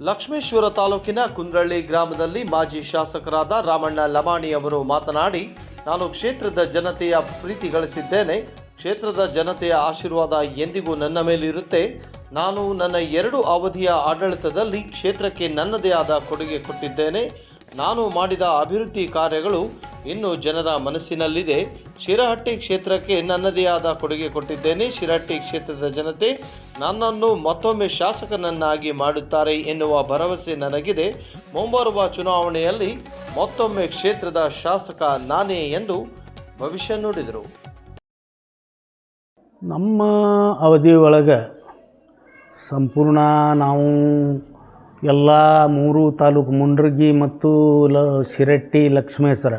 ಲಕ್ಷ್ಮೇಶ್ವರ ತಾಲೂಕಿನ ಕುಂದ್ರಳ್ಳಿ ಗ್ರಾಮದಲ್ಲಿ ಮಾಜಿ ಶಾಸಕರಾದ ರಾಮಣ್ಣ ಲಮಾಣಿ ಅವರು ಮಾತನಾಡಿ, ನಾನು ಕ್ಷೇತ್ರದ ಜನತೆಯ ಪ್ರೀತಿ ಗಳಿಸಿದ್ದೇನೆ. ಕ್ಷೇತ್ರದ ಜನತೆಯ ಆಶೀರ್ವಾದ ಎಂದಿಗೂ ನನ್ನ ಮೇಲಿರುತ್ತೆ. ನಾನು ನನ್ನ ಎರಡು ಅವಧಿಯ ಆಡಳಿತದಲ್ಲಿ ಕ್ಷೇತ್ರಕ್ಕೆ ನನ್ನದೇ ಆದ ಕೊಡುಗೆ ಕೊಟ್ಟಿದ್ದೇನೆ. ನಾನು ಮಾಡಿದ ಅಭಿವೃದ್ಧಿ ಕಾರ್ಯಗಳು ಇನ್ನು ಜನರ ಮನಸ್ಸಿನಲ್ಲಿದೆ. ಶಿರಹಟ್ಟಿ ಕ್ಷೇತ್ರಕ್ಕೆ ನನ್ನದೇ ಆದ ಕೊಡುಗೆ ಕೊಟ್ಟಿದ್ದೇನೆ. ಶಿರಹಟ್ಟಿ ಕ್ಷೇತ್ರದ ಜನತೆ ನನ್ನನ್ನು ಮತ್ತೊಮ್ಮೆ ಶಾಸಕನನ್ನಾಗಿ ಮಾಡುತ್ತಾರೆ ಎನ್ನುವ ಭರವಸೆ ನನಗಿದೆ. ಮುಂಬರುವ ಚುನಾವಣೆಯಲ್ಲಿ ಮತ್ತೊಮ್ಮೆ ಕ್ಷೇತ್ರದ ಶಾಸಕ ನಾನೇ ಎಂದು ಭವಿಷ್ಯ ನುಡಿದರು. ನಮ್ಮ ಅವಧಿ ಒಳಗೆ ಸಂಪೂರ್ಣ ನಾವು ಎಲ್ಲ ಮೂರು ತಾಲೂಕು ಮುಂಡ್ರಗಿ ಮತ್ತು ಲ ಶಿರಟ್ಟಿ ಲಕ್ಷ್ಮೇಶ್ವರ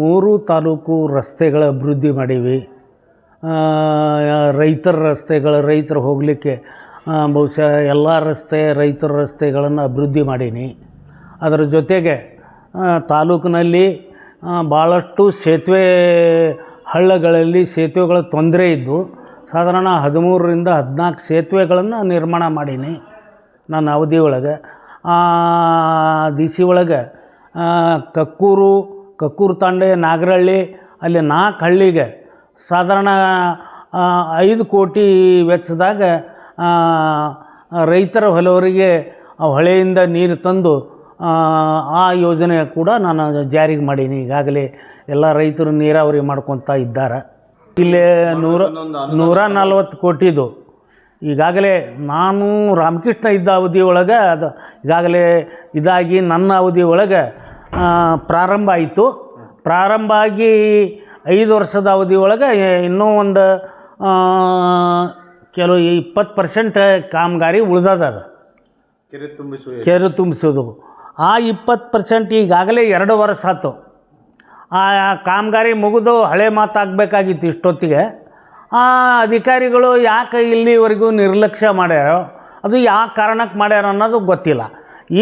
ಮೂರು ತಾಲೂಕು ರಸ್ತೆಗಳ ಅಭಿವೃದ್ಧಿ ಮಾಡೀವಿ. ರೈತರ ರಸ್ತೆಗಳ, ರೈತರು ಹೋಗಲಿಕ್ಕೆ ಬಹುಶಃ ಎಲ್ಲ ರಸ್ತೆ, ರೈತರ ರಸ್ತೆಗಳನ್ನು ಅಭಿವೃದ್ಧಿ ಮಾಡೀನಿ. ಅದರ ಜೊತೆಗೆ ತಾಲೂಕಿನಲ್ಲಿ ಭಾಳಷ್ಟು ಸೇತುವೆ ಹಳ್ಳಗಳಲ್ಲಿ ಸೇತುವೆಗಳ ತೊಂದರೆ ಇದ್ದು, ಸಾಧಾರಣ ಹದಿಮೂರರಿಂದ ಹದಿನಾಲ್ಕು ಸೇತುವೆಗಳನ್ನು ನಿರ್ಮಾಣ ಮಾಡೀನಿ ನನ್ನ ಅವಧಿ ಒಳಗೆ. ಆ ದಿಸಿ ಒಳಗೆ ಕಕ್ಕೂರು ಕಕ್ಕೂರು ತಾಂಡೆ ನಾಗರಹಳ್ಳಿ ಅಲ್ಲಿ ನಾಲ್ಕು ಹಳ್ಳಿಗೆ ಸಾಧಾರಣ ಐದು ಕೋಟಿ ವೆಚ್ಚದಾಗ ರೈತರ ಹೊಲವರಿಗೆ ಹೊಳೆಯಿಂದ ನೀರು ತಂದು ಆ, ಯೋಜನೆ ಕೂಡ ನಾನು ಜಾರಿಗೆ ಮಾಡೀನಿ. ಈಗಾಗಲೇ ಎಲ್ಲ ರೈತರು ನೀರಾವರಿ ಮಾಡ್ಕೊತಾ ಇದ್ದಾರೆ. ಇಲ್ಲಿ ನೂರ ನೂರ ನಲ್ವತ್ತು ಕೋಟಿದು. ಈಗಾಗಲೇ ನಾನು ರಾಮಕೃಷ್ಣ ಇದ್ದ ಅವಧಿ ಒಳಗೆ ಅದು ಈಗಾಗಲೇ ಇದಾಗಿ ನನ್ನ ಅವಧಿ ಒಳಗೆ ಪ್ರಾರಂಭ ಆಯಿತು. ಪ್ರಾರಂಭ ಆಗಿ ಐದು ವರ್ಷದ ಅವಧಿ ಒಳಗೆ ಇನ್ನೂ ಒಂದು ಕೆಲವು ಇಪ್ಪತ್ತು ಪರ್ಸೆಂಟ್ ಕಾಮಗಾರಿ ಉಳ್ದದ ಅದು ಕೆರೆ ತುಂಬಿಸೋದು ಕೆರೆ ತುಂಬಿಸೋದು ಆ ಇಪ್ಪತ್ತು ಪರ್ಸೆಂಟ್ ಈಗಾಗಲೇ ಎರಡು ವರ್ಷ ಆಯ್ತು. ಆ ಕಾಮಗಾರಿ ಮುಗಿದು ಹಳೆ ಮಾತಾಗಬೇಕಾಗಿತ್ತು ಇಷ್ಟೊತ್ತಿಗೆ. ಆ ಅಧಿಕಾರಿಗಳು ಯಾಕೆ ಇಲ್ಲಿವರೆಗೂ ನಿರ್ಲಕ್ಷ್ಯ ಮಾಡ್ಯಾರೋ ಅದು ಯಾವ ಕಾರಣಕ್ಕೆ ಮಾಡ್ಯಾರ ಅನ್ನೋದು ಗೊತ್ತಿಲ್ಲ.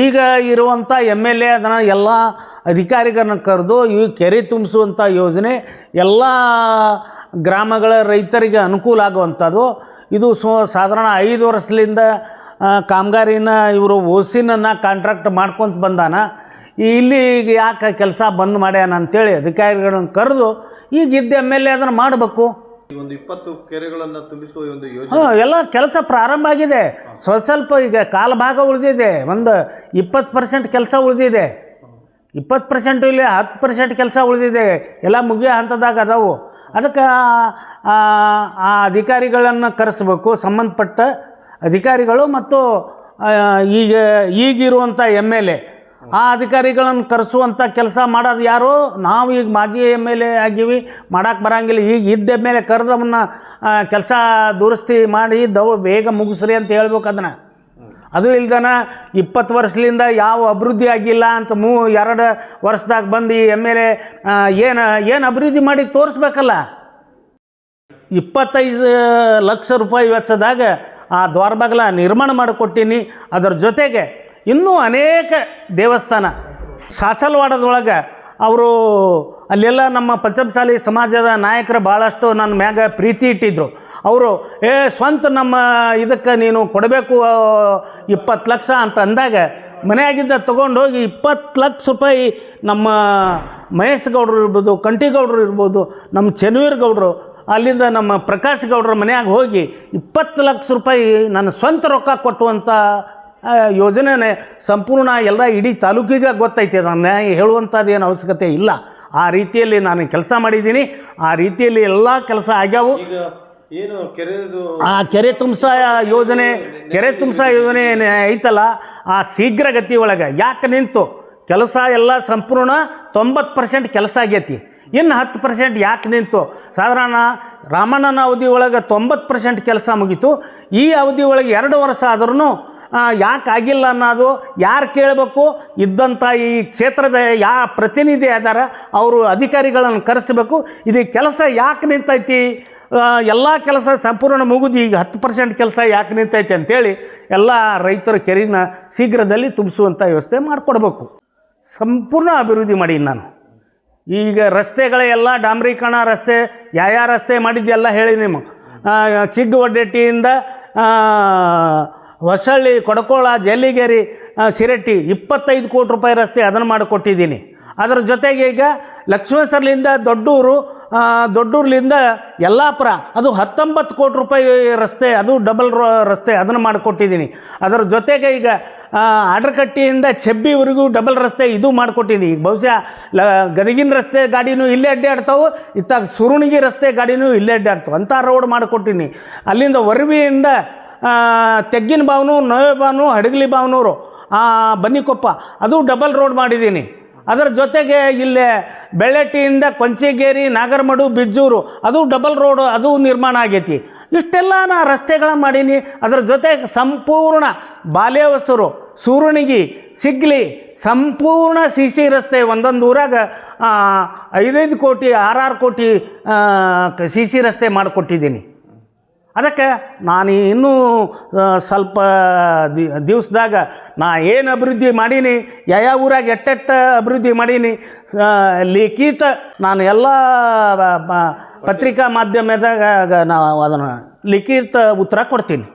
ಈಗ ಇರುವಂಥ ಎಂ ಎಲ್ ಎ ಅದನ್ನು ಎಲ್ಲ ಅಧಿಕಾರಿಗಳನ್ನ ಕರೆದು ಈ ಕೆರೆ ತುಂಬಿಸುವಂಥ ಯೋಜನೆ ಎಲ್ಲ ಗ್ರಾಮಗಳ ರೈತರಿಗೆ ಅನುಕೂಲ ಆಗುವಂಥದ್ದು. ಇದು ಸು ಸಾಧಾರಣ ಐದು ವರ್ಷದಿಂದ ಕಾಮಗಾರಿನ ಇವರು ಓಸಿನನ್ನು ಕಾಂಟ್ರಾಕ್ಟ್ ಮಾಡ್ಕೊತ ಬಂದಾನ. ಇಲ್ಲಿ ಈಗ ಯಾಕೆ ಕೆಲಸ ಬಂದ್ ಮಾಡ್ಯಾನ ಅಂಥೇಳಿ ಅಧಿಕಾರಿಗಳನ್ನ ಕರೆದು ಈಗಿದ್ದ ಎಂ ಎಲ್ ಎ ಅದನ್ನು ಮಾಡಬೇಕು. ಒಂದು ಇಪ್ಪತ್ತು ಕೆರೆಗಳನ್ನು ತುಂಬಿಸುವ ಒಂದು ಯೋಜನೆ. ಎಲ್ಲ ಕೆಲಸ ಪ್ರಾರಂಭ ಆಗಿದೆ. ಸ್ವಲ್ಪ ಸ್ವಲ್ಪ ಈಗ ಕಾಲ ಭಾಗ ಉಳಿದಿದೆ. ಒಂದು ಇಪ್ಪತ್ತು ಪರ್ಸೆಂಟ್ ಕೆಲಸ ಉಳಿದಿದೆ. ಇಪ್ಪತ್ತು ಪರ್ಸೆಂಟ್ ಇಲ್ಲಿ, ಹತ್ತು ಪರ್ಸೆಂಟ್ ಕೆಲಸ ಉಳಿದಿದೆ. ಎಲ್ಲ ಮುಗಿಯೋ ಹಂತದಾಗ ಅದಾವು. ಅದಕ್ಕೆ ಆ ಅಧಿಕಾರಿಗಳನ್ನು ಕರೆಸ್ಬೇಕು. ಸಂಬಂಧಪಟ್ಟ ಅಧಿಕಾರಿಗಳು ಮತ್ತು ಈಗ ಈಗಿರುವಂಥ ಎಂ ಎಲ್ ಎ. ಆ ಅಧಿಕಾರಿಗಳನ್ನು ಕರೆಸುವಂಥ ಕೆಲಸ ಮಾಡೋದು ಯಾರು? ನಾವು ಈಗ ಮಾಜಿ ಎಂ ಎಲ್ ಎ ಆಗೀವಿ ಮಾಡೋಕ್ಕೆ ಬರಂಗಿಲ್ಲ. ಈಗ ಇದ್ದ ಮೇಲೆ ಕರೆದವನ್ನ ಕೆಲಸ ದುರಸ್ತಿ ಮಾಡಿ ದವ ಬೇಗ ಮುಗಿಸ್ರಿ ಅಂತ ಹೇಳ್ಬೇಕು ಅದನ್ನು. ಅದು ಇಲ್ದನ ಇಪ್ಪತ್ತು ವರ್ಷದಿಂದ ಯಾವ ಅಭಿವೃದ್ಧಿ ಆಗಿಲ್ಲ ಅಂತ ಮೂ, ಎರಡು ವರ್ಷದಾಗ ಬಂದು ಎಂ ಎಲ್ ಎ ಏನು ಏನು ಅಭಿವೃದ್ಧಿ ಮಾಡಿ ತೋರಿಸ್ಬೇಕಲ್ಲ? ಇಪ್ಪತ್ತೈದು ಲಕ್ಷ ರೂಪಾಯಿ ವೆಚ್ಚದಾಗ ಆ ದ್ವಾರಬಾಗಿಲ ನಿರ್ಮಾಣ ಮಾಡಿಕೊಟ್ಟೀನಿ. ಅದರ ಜೊತೆಗೆ ಇನ್ನೂ ಅನೇಕ ದೇವಸ್ಥಾನ. ಸಾಸಲ್ವಾಡದೊಳಗೆ ಅವರು ಅಲ್ಲೆಲ್ಲ ನಮ್ಮ ಪಂಚಮಸಾಲಿ ಸಮಾಜದ ನಾಯಕರು ಭಾಳಷ್ಟು ನನ್ನ ಮ್ಯಾಗ ಪ್ರೀತಿ ಇಟ್ಟಿದ್ರು. ಅವರು, ಏ, ಸ್ವಂತ ನಮ್ಮ ಇದಕ್ಕೆ ನೀನು ಕೊಡಬೇಕು ಇಪ್ಪತ್ತು ಲಕ್ಷ ಅಂತ ಅಂದಾಗ ಮನೆಯಾಗಿದ್ದ ತೊಗೊಂಡು ಹೋಗಿ ಇಪ್ಪತ್ತು ಲಕ್ಷ ರೂಪಾಯಿ ನಮ್ಮ ಮಹೇಶ್ ಗೌಡ್ರು ಇರ್ಬೋದು ಕಂಠಿಗೌಡರು ಇರ್ಬೋದು, ನಮ್ಮ ಚೆನ್ನವೀರ್ ಗೌಡರು, ಅಲ್ಲಿಂದ ನಮ್ಮ ಪ್ರಕಾಶ್ ಗೌಡರ ಮನೆಯಾಗ ಹೋಗಿ ಇಪ್ಪತ್ತು ಲಕ್ಷ ರೂಪಾಯಿ ನನ್ನ ಸ್ವಂತ ರೊಕ್ಕ ಕೊಟ್ಟುವಂಥ ಆ, ಯೋಜನೆನೇ ಸಂಪೂರ್ಣ ಎಲ್ಲ ಇಡೀ ತಾಲೂಕಿಗೆ ಗೊತ್ತೈತೆ. ನಾನು ಹೇಳುವಂಥದ್ದು ಏನು ಅವಶ್ಯಕತೆ ಇಲ್ಲ. ಆ ರೀತಿಯಲ್ಲಿ ನಾನು ಕೆಲಸ ಮಾಡಿದ್ದೀನಿ. ಆ ರೀತಿಯಲ್ಲಿ ಎಲ್ಲ ಕೆಲಸ ಆಗ್ಯಾವು. ಏನು ಕೆರೆದು ಆ ಕೆರೆ ತುಂಬಿಸ ಯೋಜನೆ ಕೆರೆ ತುಂಬಿಸ ಯೋಜನೆ ಐತಲ್ಲ ಆ ಶೀಘ್ರಗತಿ ಒಳಗೆ ಯಾಕೆ ನಿಂತು? ಕೆಲಸ ಎಲ್ಲ ಸಂಪೂರ್ಣ ತೊಂಬತ್ತು ಪರ್ಸೆಂಟ್ ಕೆಲಸ ಆಗೈತಿ. ಇನ್ನು ಹತ್ತು ಪರ್ಸೆಂಟ್ ಯಾಕೆ ನಿಂತು? ಸಾಧಾರಣ ರಾಮಣ್ಣನ ಅವಧಿ ಒಳಗೆ ತೊಂಬತ್ತು ಪರ್ಸೆಂಟ್ ಕೆಲಸ ಮುಗೀತು. ಈ ಅವಧಿ ಒಳಗೆ ಎರಡು ವರ್ಷ ಆದ್ರೂ ಯಾಕೆ ಆಗಿಲ್ಲ ಅನ್ನೋದು ಯಾರು ಕೇಳಬೇಕು? ಇದ್ದಂಥ ಈ ಕ್ಷೇತ್ರದ ಯಾ ಪ್ರತಿನಿಧಿ ಅದಾರ ಅವರು ಅಧಿಕಾರಿಗಳನ್ನು ಕರೆಸಬೇಕು. ಇದು ಕೆಲಸ ಯಾಕೆ ನಿಂತೈತಿ? ಎಲ್ಲ ಕೆಲಸ ಸಂಪೂರ್ಣ ಮುಗಿದು, ಈಗ ಹತ್ತು ಪರ್ಸೆಂಟ್ ಕೆಲಸ ಯಾಕೆ ನಿಂತೈತಿ ಅಂತೇಳಿ ಎಲ್ಲ ರೈತರ ಕೆರೆನ ಶೀಘ್ರದಲ್ಲಿ ತುಂಬಿಸುವಂಥ ವ್ಯವಸ್ಥೆ ಮಾಡಿಕೊಡ್ಬೇಕು. ಸಂಪೂರ್ಣ ಅಭಿವೃದ್ಧಿ ಮಾಡೀನಿ ನಾನು. ಈಗ ರಸ್ತೆಗಳೆಲ್ಲ ಡಾಂಬರೀಕರಣ ರಸ್ತೆ ಯಾವ ರಸ್ತೆ ಮಾಡಿದ್ದೆಲ್ಲ ಹೇಳಿ ನಿಮ್ಮ ಚಿಗ್ಗ ಒಡ್ಡೆಟ್ಟಿಯಿಂದ ಹೊಸಳ್ಳಿ, ಕೊಡಕೋಳ ಜಲ್ಲಿಗೇರಿ ಸಿರಟ್ಟಿ ಇಪ್ಪತ್ತೈದು ಕೋಟಿ ರೂಪಾಯಿ ರಸ್ತೆ ಅದನ್ನು ಮಾಡಿಕೊಟ್ಟಿದ್ದೀನಿ. ಅದರ ಜೊತೆಗೆ ಈಗ ಲಕ್ಷ್ಮೇಶ್ವರ್ಲಿಂದ ದೊಡ್ಡೂರು ದೊಡ್ಡೂರ್ಲಿಂದ ಯಲ್ಲಾಪುರ, ಅದು ಹತ್ತೊಂಬತ್ತು ಕೋಟಿ ರೂಪಾಯಿ ರಸ್ತೆ, ಅದು ಡಬಲ್ ರೋ ರಸ್ತೆ ಅದನ್ನು ಮಾಡಿಕೊಟ್ಟಿದ್ದೀನಿ. ಅದರ ಜೊತೆಗೆ ಈಗ ಆಡ್ರಕಟ್ಟಿಯಿಂದ ಚೆಬ್ಬಿವರೆಗೂ ಡಬಲ್ ರಸ್ತೆ ಇದು ಮಾಡಿಕೊಟ್ಟಿದ್ದೀನಿ. ಈಗ ಬಹುಶಃ ಲ, ಗದಗಿನ ರಸ್ತೆ ಗಾಡಿನೂ ಇಲ್ಲೇ ಅಡ್ಡಾಡ್ತಾವೆ ಇತ್ತಾಗ ಸುರುಣಿಗಿ ರಸ್ತೆ ಗಾಡಿನೂ ಇಲ್ಲೇ ಅಡ್ಡಾಡ್ತಾವೆ. ಅಂಥ ರೋಡ್ ಮಾಡಿಕೊಟ್ಟಿನಿ ಅಲ್ಲಿಂದ ವರವಿಯಿಂದ ತೆಗ್ಗಿನ ಬಾವನು ನವೆ ಬಾವನು ಹಡಗಲಿ ಬಾವನೂರು ಬನ್ನಿಕೊಪ್ಪ, ಅದು ಡಬಲ್ ರೋಡ್ ಮಾಡಿದ್ದೀನಿ. ಅದರ ಜೊತೆಗೆ ಇಲ್ಲೇ ಬೆಳ್ಳಟ್ಟಿಯಿಂದ ಕೊಂಚಿಗೇರಿ, ನಾಗರಮಡು, ಬಿಜ್ಜೂರು, ಅದು ಡಬಲ್ ರೋಡು ಅದು ನಿರ್ಮಾಣ ಆಗೈತಿ. ಇಷ್ಟೆಲ್ಲ ನಾ ರಸ್ತೆಗಳ ಮಾಡೀನಿ. ಅದರ ಜೊತೆಗೆ ಸಂಪೂರ್ಣ ಬಾಲ್ಯವಸರು ಸೂರುಣಿಗಿ ಸಿಗ್ಲಿ, ಸಂಪೂರ್ಣ ಸಿ ಸಿ ರಸ್ತೆ, ಒಂದೊಂದು ಊರಾಗ ಐದೈದು ಕೋಟಿ ಆರಾರು ಕೋಟಿ ಸಿ ಸಿ ರಸ್ತೆ ಮಾಡಿಕೊಟ್ಟಿದ್ದೀನಿ. ಅದಕ್ಕೆ ನಾನು ಇನ್ನೂ ಸ್ವಲ್ಪ ದಿ, ದಿವಸದಾಗ ನಾ ಏನು ಅಭಿವೃದ್ಧಿ ಮಾಡೀನಿ ಯಾವ ಊರಾಗ ಎಟ್ಟೆಟ್ಟ ಅಭಿವೃದ್ಧಿ ಮಾಡೀನಿ ಲಿಖಿತ ನಾನು ಎಲ್ಲ ಪತ್ರಿಕಾ ಮಾಧ್ಯಮದಾಗ ನಾವು ಅದನ್ನು ಲಿಖಿತ ಉತ್ತರ ಕೊಡ್ತೀನಿ.